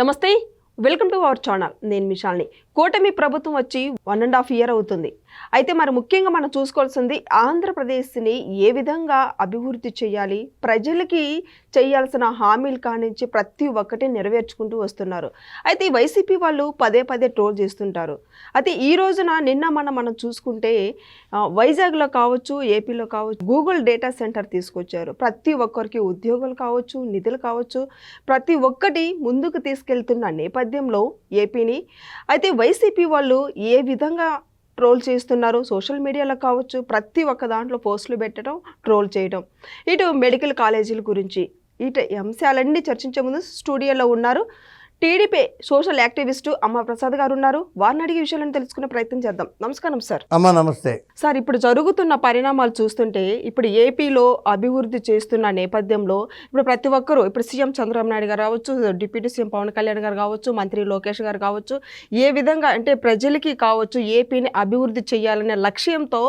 నమస్తే welcome to our channel. నేను మిషాల్ని కూటమి ప్రభుత్వం వచ్చి వన్ అండ్ హాఫ్ ఇయర్ అవుతుంది. అయితే మరి ముఖ్యంగా మనం చూసుకోవాల్సింది ఆంధ్రప్రదేశ్ని ఏ విధంగా అభివృద్ధి చేయాలి? ప్రజలకి చేయాల్సిన హామీలు కానించి ప్రతి ఒక్కటి నెరవేర్చుకుంటూ వస్తున్నారు. అయితే ఈ వైసీపీ వాళ్ళు పదే పదే ట్రోల్ చేస్తుంటారు. అయితే ఈ రోజున నిన్న మనం మనం చూసుకుంటే వైజాగ్లో కావచ్చు ఏపీలో కావచ్చు గూగుల్ డేటా సెంటర్ తీసుకొచ్చారు. ప్రతి ఒక్కరికి ఉద్యోగులు కావచ్చు నిధులు కావచ్చు ప్రతి ఒక్కటి ముందుకు తీసుకెళ్తున్న నేపథ్యంలో ఏపీని. అయితే వైసీపీ వాళ్ళు ఏ విధంగా ట్రోల్ చేస్తున్నారు. సోషల్ మీడియాలో కావచ్చు ప్రతి ఒక్క దాంట్లో పోస్టులు పెట్టడం ట్రోల్ చేయడం. ఇటు మెడికల్ కాలేజీల గురించి ఇటు అంశాలన్నీ చర్చించే ముందు స్టూడియోలో ఉన్నారు. టీడీపీ సోషల్ యాక్టివిస్టు అమ్మ ప్రసాద్ గారు ఉన్నారు వారిని అడిగే విషయాలను తెలుసుకునే ప్రయత్నం చేద్దాం. నమస్కారం సార్. అమ్మ నమస్తే. సార్ ఇప్పుడు జరుగుతున్న పరిణామాలు చూస్తుంటే ఇప్పుడు ఏపీలో అభివృద్ధి చేస్తున్న నేపథ్యంలో ఇప్పుడు ప్రతి ఒక్కరూ ఇప్పుడు సీఎం చంద్రబాబు నాయుడు గారు కావచ్చు డిప్యూటీ సీఎం పవన్ కళ్యాణ్ గారు కావచ్చు మంత్రి లోకేష్ గారు కావచ్చు ఏ విధంగా అంటే ప్రజలకి కావచ్చు ఏపీని అభివృద్ధి చేయాలనే లక్ష్యంతో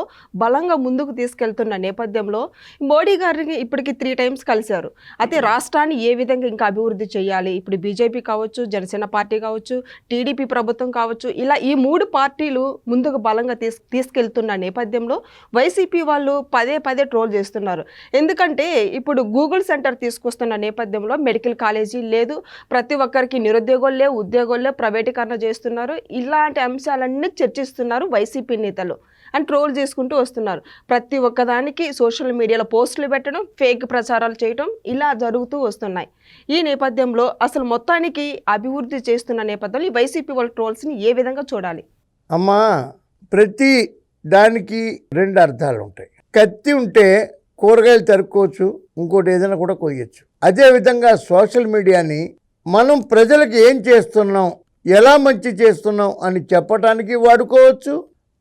బలంగా ముందుకు తీసుకెళ్తున్న నేపథ్యంలో మోడీ గారిని ఇప్పటికి త్రీ టైమ్స్ కలిశారు. అయితే రాష్ట్రాన్ని ఏ విధంగా ఇంకా అభివృద్ధి చేయాలి? ఇప్పుడు బీజేపీ కావచ్చు జనసేన పార్టీ కావచ్చు టీడీపీ ప్రభుత్వం కావచ్చు ఇలా ఈ మూడు పార్టీలు ముందుకు బలంగా తీస్ తీసుకెళ్తున్న నేపథ్యంలో వైసీపీ వాళ్ళు పదే పదే ట్రోల్ చేస్తున్నారు. ఎందుకంటే ఇప్పుడు గూగుల్ సెంటర్ తీసుకొస్తున్న నేపథ్యంలో మెడికల్ కాలేజీ లేదు ప్రతి ఒక్కరికి నిరుద్యోగులు లేవు ఉద్యోగులు లేవు ప్రైవేటీకరణ చేస్తున్నారు. ఇలాంటి అంశాలన్నీ చర్చిస్తున్నారు వైసీపీ నేతలు. అని ట్రోల్ చేసుకుంటూ వస్తున్నారు. ప్రతి ఒక్కదానికి సోషల్ మీడియాలో పోస్టులు పెట్టడం ఫేక్ ప్రచారాలు చేయడం ఇలా జరుగుతూ వస్తున్నాయి. ఈ నేపథ్యంలో అసలు మొత్తానికి అభివృద్ధి చేస్తున్న నేపథ్యంలో ఈ వైసీపీ వాళ్ళ ట్రోల్స్ని ఏ విధంగా చూడాలి? అమ్మా ప్రతి దానికి రెండు అర్థాలు ఉంటాయి. కత్తి ఉంటే కూరగాయలు తరుక్కోవచ్చు ఇంకోటి ఏదైనా కూడా కొయ్యొచ్చు. అదేవిధంగా సోషల్ మీడియాని మనం ప్రజలకు ఏం చేస్తున్నాం ఎలా మంచి చేస్తున్నాం అని చెప్పటానికి వాడుకోవచ్చు.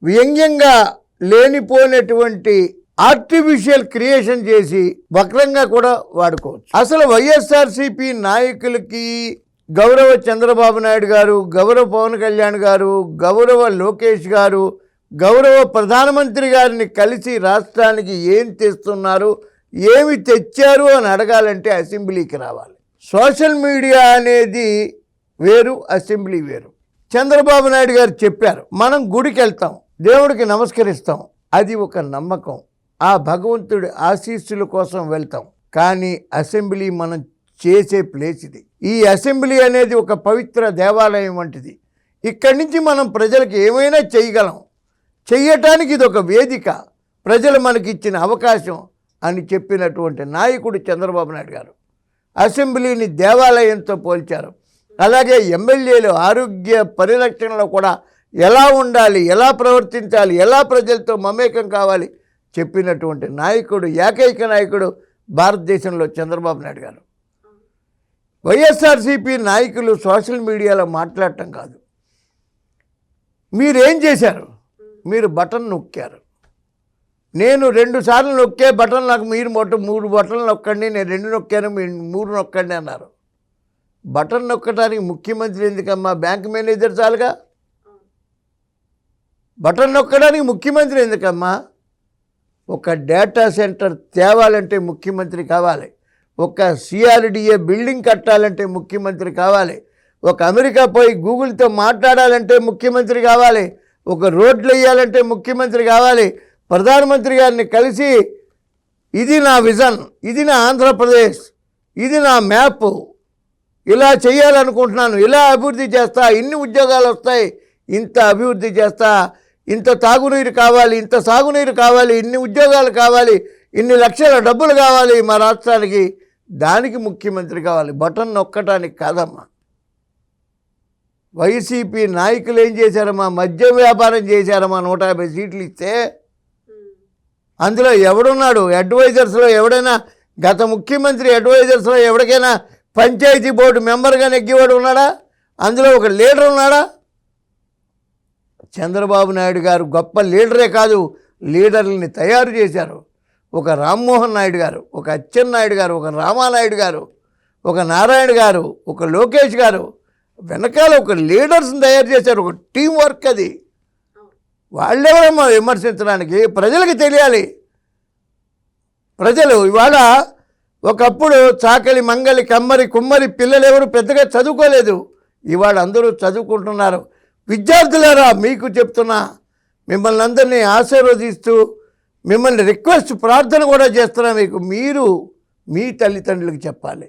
వ్యంగ్యంగా లేనిపోయినటువంటి ఆర్టిఫిషియల్ క్రియేషన్ చేసి వక్రంగా కూడా వాడుకోవచ్చు. అసలు వైఎస్ఆర్సిపి నాయకులకి గౌరవ చంద్రబాబు నాయుడు గారు గౌరవ పవన్ కళ్యాణ్ గారు గౌరవ లోకేష్ గారు గౌరవ ప్రధానమంత్రి గారిని కలిసి రాష్ట్రానికి ఏం తెస్తున్నారు ఏమి తెచ్చారు అని అడగాలంటే అసెంబ్లీకి రావాలి. సోషల్ మీడియా అనేది వేరు అసెంబ్లీ వేరు. చంద్రబాబు నాయుడు గారు చెప్పారు మనం గుడికి వెళ్తాం దేవుడికి నమస్కరిస్తాం. అది ఒక నమ్మకం. ఆ భగవంతుడి ఆశీస్సుల కోసం వెళ్తాం. కానీ అసెంబ్లీ మనం చేసే ప్లేస్ ఇది. ఈ అసెంబ్లీ అనేది ఒక పవిత్ర దేవాలయం వంటిది. ఇక్కడి నుంచి మనం ప్రజలకు ఏమైనా చేయగలం. చెయ్యటానికి ఇది ఒక వేదిక. ప్రజలు మనకిచ్చిన అవకాశం అని చెప్పినటువంటి నాయకుడు చంద్రబాబు నాయుడు గారు. అసెంబ్లీని దేవాలయంతో పోల్చారు. అలాగే ఎమ్మెల్యేలు ఆరోగ్య పరిరక్షణలో కూడా ఎలా ఉండాలి ఎలా ప్రవర్తించాలి ఎలా ప్రజలతో మమేకం కావాలి చెప్పినటువంటి నాయకుడు ఏకైక నాయకుడు భారతదేశంలో చంద్రబాబు నాయుడు గారు. వైఎస్ఆర్సీపీ నాయకులు సోషల్ మీడియాలో మాట్లాడటం కాదు. మీరేం చేశారు? మీరు బటన్ నొక్కారు. నేను రెండు సార్లు నొక్కే బటన్ నాకు మీరు మొట్ట మూడు బటన్లు నొక్కండి నేను రెండు నొక్కాను మీరు మూడు నొక్కండి అన్నారు. బటన్ నొక్కడానికి ముఖ్యమంత్రి ఎందుకమ్మా? బ్యాంక్ మేనేజర్ చాలుగా? బటన్ నొక్కడానికి ముఖ్యమంత్రి ఎందుకమ్మా? ఒక డేటా సెంటర్ తేవాలంటే ముఖ్యమంత్రి కావాలి. ఒక సిఆర్డిఏ బిల్డింగ్ కట్టాలంటే ముఖ్యమంత్రి కావాలి. ఒక అమెరికా పోయి గూగుల్తో మాట్లాడాలంటే ముఖ్యమంత్రి కావాలి. ఒక రోడ్లు వేయాలంటే ముఖ్యమంత్రి కావాలి. ప్రధానమంత్రి గారిని కలిసి ఇది నా విజన్ ఇది నా ఆంధ్రప్రదేశ్ ఇది నా మ్యాప్ ఇలా చేయాలనుకుంటున్నాను ఇలా అభివృద్ధి చేస్తా ఇన్ని ఉద్యోగాలు వస్తాయి ఇంత అభివృద్ధి చేస్తా ఇంత తాగునీరు కావాలి ఇంత సాగునీరు కావాలి ఇన్ని ఉద్యోగాలు కావాలి ఇన్ని లక్షల డబ్బులు కావాలి మా రాష్ట్రానికి. దానికి ముఖ్యమంత్రి కావాలి. బటన్ నొక్కటానికి కాదమ్మా. వైసీపీ నాయకులు ఏం చేశారమ్మా మద్యం వ్యాపారం చేశారమ్మా నూట యాభై సీట్లు ఇస్తే? అందులో ఎవడున్నాడు? అడ్వైజర్స్లో ఎవడైనా గత ముఖ్యమంత్రి అడ్వైజర్స్లో ఎవరికైనా పంచాయతీ బోర్డు మెంబర్గా నెగ్గివాడు ఉన్నాడా? అందులో ఒక లీడర్ ఉన్నాడా? చంద్రబాబు నాయుడు గారు గొప్ప లీడరే కాదు లీడర్లని తయారు చేశారు. ఒక రామ్మోహన్ నాయుడు గారు ఒక అచ్చెన్నాయుడు గారు ఒక రామానాయుడు గారు ఒక నారాయణ గారు ఒక లోకేష్ గారు వెనకాల ఒక లీడర్స్ని తయారు చేశారు ఒక టీం వర్క్ అది. వాళ్ళెవరమ్మా విమర్శించడానికి ప్రజలకు తెలియాలి. ప్రజలు ఇవాళ ఒకప్పుడు చాకలి మంగలి కమ్మరి కుమ్మరి పిల్లలు ఎవరు పెద్దగా చదువుకోలేదు. ఇవాళ అందరూ చదువుకుంటున్నారు. విద్యార్థులారా మీకు చెప్తున్నా మిమ్మల్ని అందరినీ ఆశీర్వదిస్తూ మిమ్మల్ని రిక్వెస్ట్ ప్రార్థన కూడా చేస్తున్నా మీకు మీరు మీ తల్లిదండ్రులకు చెప్పాలి.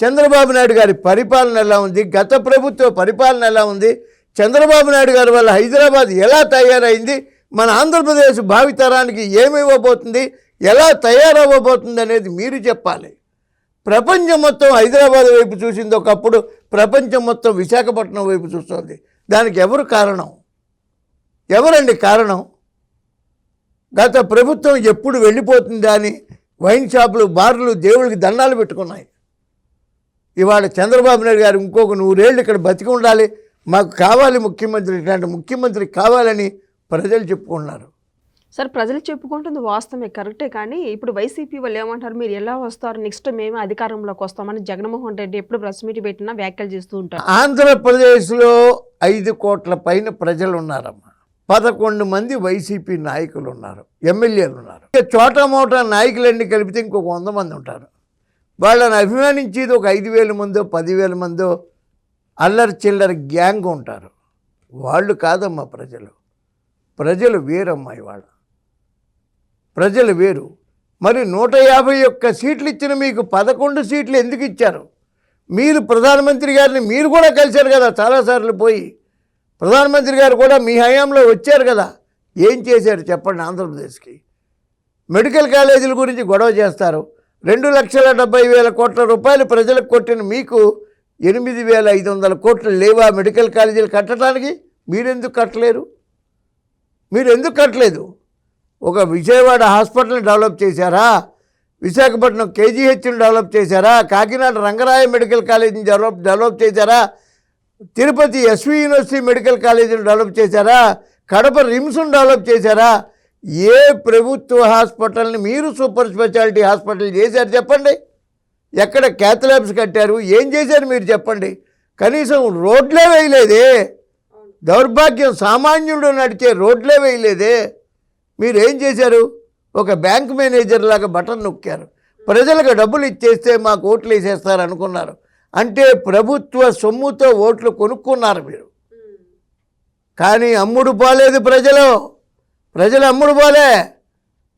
చంద్రబాబు నాయుడు గారి పరిపాలన ఎలా ఉంది? గత ప్రభుత్వ పరిపాలన ఎలా ఉంది? చంద్రబాబు నాయుడు గారి వల్ల హైదరాబాద్ ఎలా తయారైంది? మన ఆంధ్రప్రదేశ్ భావితరానికి ఏమి ఇవ్వబోతుంది? ఎలా తయారవ్వబోతుంది అనేది మీరు చెప్పాలి. ప్రపంచం మొత్తం హైదరాబాద్ వైపు చూసింది ఒకప్పుడు ప్రపంచం మొత్తం విశాఖపట్నం వైపు చూస్తుంది. దానికి ఎవరు కారణం? ఎవరండి కారణం? గత ప్రభుత్వం ఎప్పుడు వెళ్ళిపోతుందా అని వైన్ షాపులు బార్లు దేవుడికి దండాలు పెట్టుకున్నాయి. ఇవాళ చంద్రబాబు నాయుడు గారు ఇంకొక నూరేళ్ళు ఇక్కడ బతికి ఉండాలి. మాకు కావాలి ముఖ్యమంత్రి ఇట్లాంటి ముఖ్యమంత్రి కావాలని ప్రజలు చెప్పుకున్నారు. సార్ ప్రజలు చెప్పుకుంటుంది వాస్తవమే కరెక్టే. కానీ ఇప్పుడు వైసీపీ వాళ్ళు ఏమంటారు? మీరు ఎలా వస్తారు? నెక్స్ట్ మేమే అధికారంలోకి వస్తామని జగన్మోహన్ రెడ్డి ఎప్పుడు ప్రెస్ మీట్ పెట్టినా వ్యాఖ్యలు చేస్తూ ఉంటారు. ఆంధ్రప్రదేశ్లో ఐదు కోట్ల పైన ప్రజలు ఉన్నారమ్మా పదకొండు మంది వైసీపీ నాయకులు ఉన్నారు ఎమ్మెల్యేలు ఉన్నారు ఇక చోట మోట నాయకులన్నీ కలిపితే ఇంకొక వంద మంది ఉంటారు. వాళ్ళని అభిమానించేది ఒక ఐదు వేల మందో పదివేల మందో అల్లరి చిల్లర గ్యాంగ్ ఉంటారు. వాళ్ళు కాదమ్మా ప్రజలు. ప్రజలు వేరమ్మాయి వాళ్ళు ప్రజలు వేరు. మరి నూట యాభై ఒక్క సీట్లు ఇచ్చిన మీకు పదకొండు సీట్లు ఎందుకు ఇచ్చారు? మీరు ప్రధానమంత్రి గారిని మీరు కూడా కలిశారు కదా చాలాసార్లు పోయి. ప్రధానమంత్రి గారు కూడా మీ హయాంలో వచ్చారు కదా. ఏం చేశారు చెప్పండి ఆంధ్రప్రదేశ్కి? మెడికల్ కాలేజీల గురించి గొడవ చేస్తారు. రెండు లక్షల డెబ్బై వేల కోట్ల రూపాయలు ప్రజలకు కొట్టిన మీకు ఎనిమిది వేల ఐదు వందల కోట్లు లేవా మెడికల్ కాలేజీలు కట్టడానికి? మీరెందుకు కట్టలేరు? మీరు ఎందుకు కట్టలేదు? ఒక విజయవాడ హాస్పిటల్ని డెవలప్ చేశారా? విశాఖపట్నం కేజీహెచ్ని డెవలప్ చేశారా? కాకినాడ రంగరాయ మెడికల్ కాలేజీని డెవలప్ డెవలప్ చేశారా? తిరుపతి ఎస్వి యూనివర్సిటీ మెడికల్ కాలేజీని డెవలప్ చేశారా? కడప రిమ్స్ను డెవలప్ చేశారా? ఏ ప్రభుత్వ హాస్పిటల్ని మీరు సూపర్ స్పెషాలిటీ హాస్పిటల్ చేశారు చెప్పండి. ఎక్కడ క్యాథలాబ్స్ కట్టారు? ఏం చేశారు మీరు చెప్పండి. కనీసం రోడ్లే వేయలేదే. దౌర్భాగ్యం సామాన్యుడు నడిచే రోడ్లే వేయలేదే. మీరు ఏం చేశారు? ఒక బ్యాంక్ మేనేజర్ లాగా బటన్ నొక్కారు. ప్రజలకు డబ్బులు ఇచ్చేస్తే మాకు ఓట్లు వేసేస్తారు అనుకున్నారు అంటే ప్రభుత్వ సొమ్ముతో ఓట్లు కొనుక్కున్నారు మీరు. కానీ అమ్ముడు పోలేదు ప్రజలు. ప్రజలు అమ్ముడు పోలే.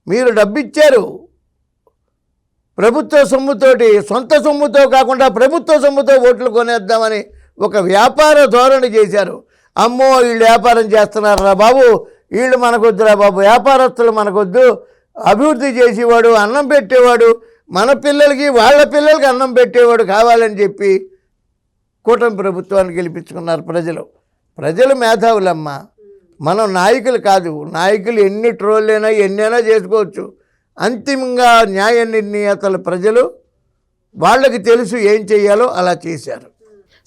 మీరు డబ్బిచ్చారు. ప్రభుత్వ సొమ్ముతోటి సొంత సొమ్ముతో కాకుండా ప్రభుత్వ సొమ్ముతో ఓట్లు కొనేద్దామని ఒక వ్యాపార ధోరణి చేశారు. అమ్మో వీళ్ళు వ్యాపారం చేస్తున్నారా బాబు? వీళ్ళు మనకొద్దురా బాబు వ్యాపారస్తులు మనకొద్దు. అభివృద్ధి చేసేవాడు అన్నం పెట్టేవాడు మన పిల్లలకి వాళ్ళ పిల్లలకి అన్నం పెట్టేవాడు కావాలని చెప్పి కూటమి ప్రభుత్వాన్ని గెలిపించుకున్నారు ప్రజలు. ప్రజలు మేధావులమ్మ. మనం నాయకులు కాదు. నాయకులు ఎన్ని ట్రోళ్ళైనా ఎన్నైనా చేసుకోవచ్చు. అంతిమంగా న్యాయ నిర్ణీయతలు ప్రజలు వాళ్ళకి తెలుసు ఏం చేయాలో అలా చేశారు.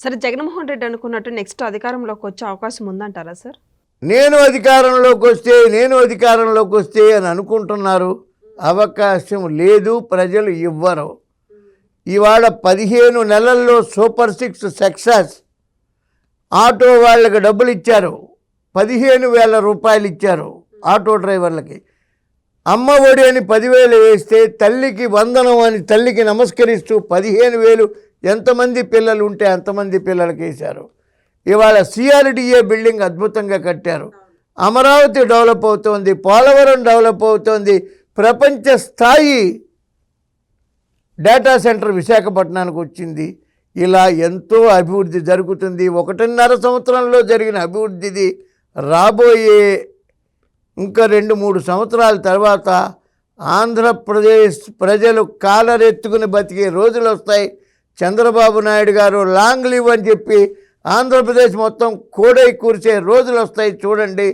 సరే జగన్మోహన్ రెడ్డి అనుకున్నట్టు నెక్స్ట్ అధికారంలోకి వచ్చే అవకాశం ఉందంటారా సార్? నేను అధికారంలోకి వస్తే నేను అధికారంలోకి వస్తే అని అనుకుంటున్నారు అవకాశం లేదు ప్రజలు ఇవ్వరు. ఇవాళ పదిహేను నెలల్లో సూపర్ సిక్స్ సక్సెస్. ఆటో వాళ్ళకి డబ్బులు ఇచ్చారు. పదిహేను వేల రూపాయలు ఇచ్చారు ఆటో డ్రైవర్లకి. అమ్మ ఒడి అని పదివేలు వేస్తే తల్లికి వందనం అని తల్లికి నమస్కరిస్తూ పదిహేను వేలు ఎంతమంది పిల్లలు ఉంటే అంతమంది పిల్లలకి వేశారు. ఇవాళ సిఆర్డిఏ బిల్డింగ్ అద్భుతంగా కట్టారు. అమరావతి డెవలప్ అవుతోంది పోలవరం డెవలప్ అవుతోంది ప్రపంచ స్థాయి డేటా సెంటర్ విశాఖపట్నానికి వచ్చింది. ఇలా ఎంతో అభివృద్ధి జరుగుతుంది. ఒకటిన్నర సంవత్సరంలో జరిగిన అభివృద్ధిది రాబోయే ఇంకా రెండు మూడు సంవత్సరాల తర్వాత ఆంధ్రప్రదేశ్ ప్రజలు కాలరెత్తుకుని బతికే రోజులు వస్తాయి. చంద్రబాబు నాయుడు గారు లాంగ్ లీవ్ అని చెప్పి ఆంధ్రప్రదేశ్ మొత్తం కోడై కూర్చే రోజులు వస్తాయి. చూడండి.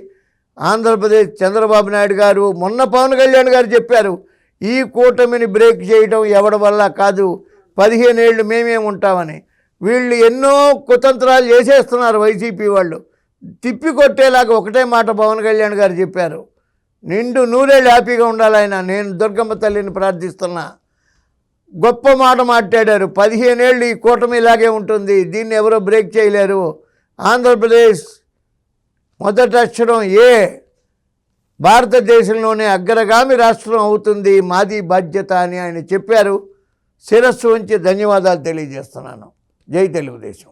ఆంధ్రప్రదేశ్ చంద్రబాబు నాయుడు గారు మొన్న పవన్ కళ్యాణ్ గారు చెప్పారు ఈ కూటమిని బ్రేక్ చేయడం ఎవడి వల్ల కాదు. పదిహేను ఏళ్ళు మేమే ఉంటామని. వీళ్ళు ఎన్నో కుతంత్రాలు చేసేస్తున్నారు వైసీపీ వాళ్ళు. తిప్పి కొట్టేలాగా ఒకటే మాట పవన్ కళ్యాణ్ గారు చెప్పారు. నిండు నూరేళ్ళు హ్యాపీగా ఉండాలి ఆయన. నేను దుర్గమ్మ తల్లిని ప్రార్థిస్తున్నా. గొప్ప మాట మాట్లాడారు. పదిహేనేళ్ళు ఈ కూటమి ఇలాగే ఉంటుంది. దీన్ని ఎవరో బ్రేక్ చేయలేరు. ఆంధ్రప్రదేశ్ మొదటి అక్షరం ఏ. భారతదేశంలోనే అగ్రగామి రాష్ట్రం అవుతుంది. మాది బాధ్యత అని ఆయన చెప్పారు. శిరస్సు ఉంచి ధన్యవాదాలు తెలియజేస్తున్నాను. జై తెలుగుదేశం.